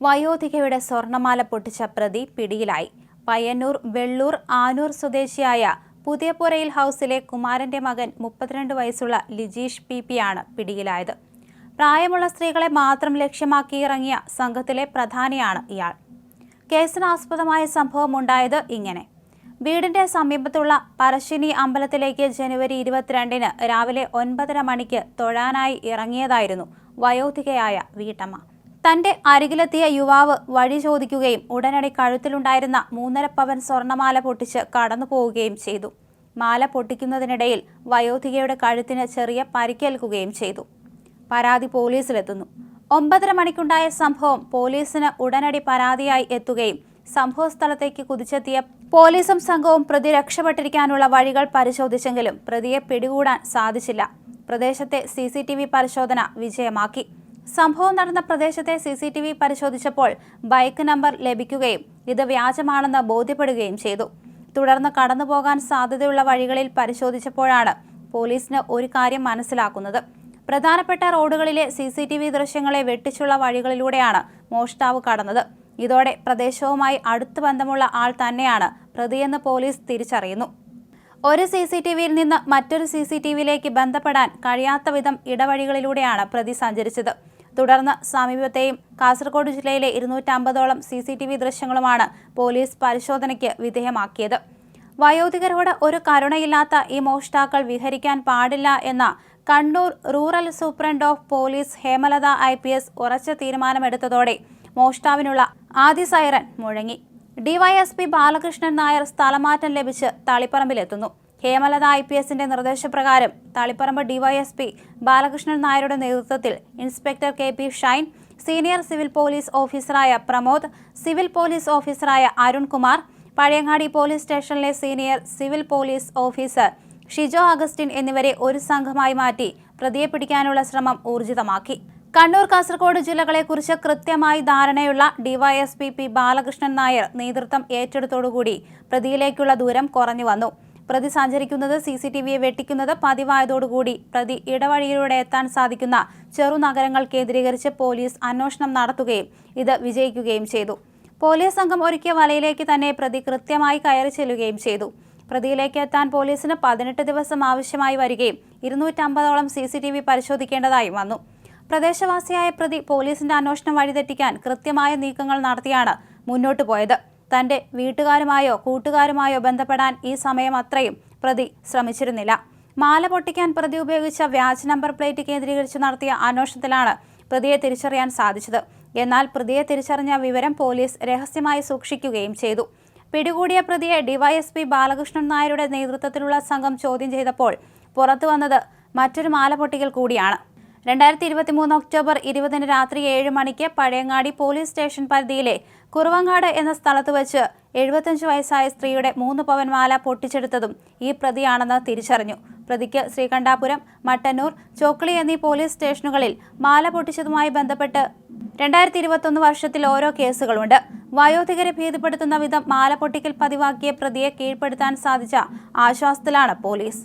വയോധികയുടെ സ്വർണമാല പൊട്ടിച്ച പ്രതി പിടിയിലായി. പയ്യന്നൂർ വെള്ളൂർ ആനൂർ സ്വദേശിയായ പുതിയപുരയിൽ ഹൗസിലെ കുമാരന്റെ മകൻ മുപ്പത്തിരണ്ട് വയസ്സുള്ള ലിജീഷ് പി പിയാണ് പിടിയിലായത്. പ്രായമുള്ള സ്ത്രീകളെ മാത്രം ലക്ഷ്യമാക്കി ഇറങ്ങിയ സംഘത്തിലെ പ്രധാനിയാണ് ഇയാൾ. കേസിനാസ്പദമായ സംഭവം ഉണ്ടായത് ഇങ്ങനെ. വീടിന്റെ സമീപത്തുള്ള പറശ്ശിനി അമ്പലത്തിലേക്ക് ജനുവരി ഇരുപത്തിരണ്ടിന് രാവിലെ ഒൻപതര മണിക്ക് തൊഴാനായി ഇറങ്ങിയതായിരുന്നു വയോധികയായ വീട്ടമ്മ. തന്റെ അരികിലെത്തിയ യുവാവ് വഴി ചോദിക്കുകയും ഉടനടി കഴുത്തിലുണ്ടായിരുന്ന മൂന്നര പവൻ സ്വർണമാല പൊട്ടിച്ച് കടന്നു പോവുകയും ചെയ്തു. മാല പൊട്ടിക്കുന്നതിനിടയിൽ വയോധികയുടെ കഴുത്തിന് ചെറിയ പരിക്കേൽക്കുകയും ചെയ്തു. പരാതി പോലീസിലെത്തുന്നു. ഒമ്പതര മണിക്കുണ്ടായ സംഭവം പോലീസിന് ഉടനടി പരാതിയായി എത്തുകയും സംഭവസ്ഥലത്തേക്ക് കുതിച്ചെത്തിയ പോലീസും സംഘവും പ്രതി രക്ഷപ്പെട്ടിരിക്കാനുള്ള വഴികൾ പരിശോധിച്ചെങ്കിലും പ്രതിയെ പിടികൂടാൻ സാധിച്ചില്ല. പ്രദേശത്തെ സി പരിശോധന വിജയമാക്കി. സംഭവം നടന്ന പ്രദേശത്തെ സി സി ടി വി പരിശോധിച്ചപ്പോൾ ബൈക്ക് നമ്പർ ലഭിക്കുകയും ഇത് വ്യാജമാണെന്ന് ബോധ്യപ്പെടുകയും ചെയ്തു. തുടർന്ന് കടന്നുപോകാൻ സാധ്യതയുള്ള വഴികളിൽ പരിശോധിച്ചപ്പോഴാണ് പോലീസിന് ഒരു കാര്യം മനസ്സിലാക്കുന്നത്. പ്രധാനപ്പെട്ട റോഡുകളിലെ സി സി ടി വി ദൃശ്യങ്ങളെ വെട്ടിച്ചുള്ള വഴികളിലൂടെയാണ് മോഷ്ടാവ് കടന്നത്. ഇതോടെ പ്രദേശവുമായി അടുത്ത് ബന്ധമുള്ള ആൾ തന്നെയാണ് പ്രതിയെന്ന് പോലീസ് തിരിച്ചറിയുന്നു. ഒരു സി സി ടി വിയിൽ നിന്ന് മറ്റൊരു സി സി ടി വിയിലേക്ക് ബന്ധപ്പെടാൻ കഴിയാത്ത വിധം ഇടവഴികളിലൂടെയാണ് പ്രതി സഞ്ചരിച്ചത്. തുടർന്ന് സമീപത്തെയും കാസർഗോഡ് ജില്ലയിലെ ഇരുന്നൂറ്റമ്പതോളം സി സി ടി വി ദൃശ്യങ്ങളുമാണ് പോലീസ് പരിശോധനയ്ക്ക് വിധേയമാക്കിയത്. വയോധികരോട് ഒരു കരുണയില്ലാത്ത ഈ മോഷ്ടാക്കൾ വിഹരിക്കാൻ പാടില്ല എന്ന Kannur rural superintendent of police Hemalatha I P S ഉറച്ച തീരുമാനമെടുത്തതോടെ മോഷ്ടാവിനുള്ള ആദ്യ സൈറൻ മുഴങ്ങി. ഡിവൈഎസ്പി ബാലകൃഷ്ണൻ നായർ സ്ഥലമാറ്റം ലഭിച്ച് തളിപ്പറമ്പിലെത്തുന്നു. ഹേമലത ഐ പി എസിന്റെ നിർദ്ദേശപ്രകാരം തളിപ്പറമ്പ് ഡിവൈഎസ്പി ബാലകൃഷ്ണൻ നായരുടെ നേതൃത്വത്തിൽ inspector K P Shine senior civil police ഓഫീസറായ പ്രമോദ് സിവിൽ പോലീസ് ഓഫീസറായ അരുൺകുമാർ പഴയങ്ങാടി പോലീസ് സ്റ്റേഷനിലെ senior civil police officer Shijo Augustine എന്നിവരെ ഒരു സംഘമായി മാറ്റി പ്രതിയെ പിടിക്കാനുള്ള ശ്രമം ഊർജിതമാക്കി. കണ്ണൂർ കാസർഗോഡ് ജില്ലകളെക്കുറിച്ച് കൃത്യമായി ധാരണയുള്ള ഡിവൈഎസ്പി പി ബാലകൃഷ്ണൻ നായർ നേതൃത്വം ഏറ്റെടുത്തോടുകൂടി പ്രതിയിലേക്കുള്ള ദൂരം കുറഞ്ഞു വന്നു. പ്രതി സഞ്ചരിക്കുന്നത് സി സി ടി വിയെ വെട്ടിക്കുന്നത് പതിവായതോടുകൂടി പ്രതി ഇടവഴിയിലൂടെ എത്താൻ സാധിക്കുന്ന ചെറുനഗരങ്ങൾ കേന്ദ്രീകരിച്ച് പോലീസ് അന്വേഷണം നടത്തുകയും ഇത് വിജയിക്കുകയും ചെയ്തു. പോലീസ് സംഘം ഒരുക്കിയ വലയിലേക്ക് തന്നെ പ്രതി കൃത്യമായി കയറി ചെല്ലുകയും ചെയ്തു. പ്രതിയിലേക്ക് എത്താൻ പോലീസിന് പതിനെട്ട് ദിവസം ആവശ്യമായി വരികയും ഇരുന്നൂറ്റമ്പതോളം സി സി ടി വി പരിശോധിക്കേണ്ടതായും വന്നു. പ്രദേശവാസിയായ പ്രതി പോലീസിന്റെ അന്വേഷണം വഴിതെറ്റിക്കാൻ കൃത്യമായ നീക്കങ്ങൾ നടത്തിയാണ് മുന്നോട്ടു പോയത്. തന്റെ വീട്ടുകാരുമായോ കൂട്ടുകാരുമായോ ബന്ധപ്പെടാൻ ഈ സമയം അത്രയും പ്രതി ശ്രമിച്ചിരുന്നില്ല. മാല പൊട്ടിക്കാൻ പ്രതി ഉപയോഗിച്ച വ്യാജ നമ്പർ പ്ലേറ്റ് കേന്ദ്രീകരിച്ച് നടത്തിയ അന്വേഷണത്തിലാണ് പ്രതിയെ തിരിച്ചറിയാൻ സാധിച്ചത്. എന്നാൽ പ്രതിയെ തിരിച്ചറിഞ്ഞ വിവരം പോലീസ് രഹസ്യമായി സൂക്ഷിക്കുകയും ചെയ്തു. പിടികൂടിയ പ്രതിയെ ഡിവൈഎസ്പി ബാലകൃഷ്ണൻ നായരുടെ നേതൃത്വത്തിലുള്ള സംഘം ചോദ്യം ചെയ്തപ്പോൾ പുറത്തുവന്നത് മറ്റൊരു മാല പൊട്ടിക്കൽ കൂടിയാണ്. രണ്ടായിരത്തി ഇരുപത്തി മൂന്ന് ഒക്ടോബർ ഇരുപതിന് രാത്രി ഏഴ് മണിക്ക് പഴയങ്ങാടി പോലീസ് സ്റ്റേഷൻ പരിധിയിലെ കുറുവങ്ങാട് എന്ന സ്ഥലത്ത് വെച്ച് എഴുപത്തഞ്ച് വയസ്സായ സ്ത്രീയുടെ മൂന്ന് പവൻ മാല പൊട്ടിച്ചെടുത്തതും ഈ പ്രതിയാണെന്ന് തിരിച്ചറിഞ്ഞു. പ്രതിക്ക് ശ്രീകണ്ഠാപുരം മട്ടന്നൂർ ചോക്കളി എന്നീ പോലീസ് സ്റ്റേഷനുകളിൽ മാല പൊട്ടിച്ചതുമായി ബന്ധപ്പെട്ട് രണ്ടായിരത്തി ഇരുപത്തൊന്ന് വർഷത്തിൽ ഓരോ കേസുകളുണ്ട് വയോധികരെ ഭീതിപ്പെടുത്തുന്ന വിധം മാല പൊട്ടിക്കൽ പതിവാക്കിയ പ്രതിയെ കീഴ്പ്പെടുത്താൻ സാധിച്ച ആശ്വാസത്തിലാണ് പോലീസ്.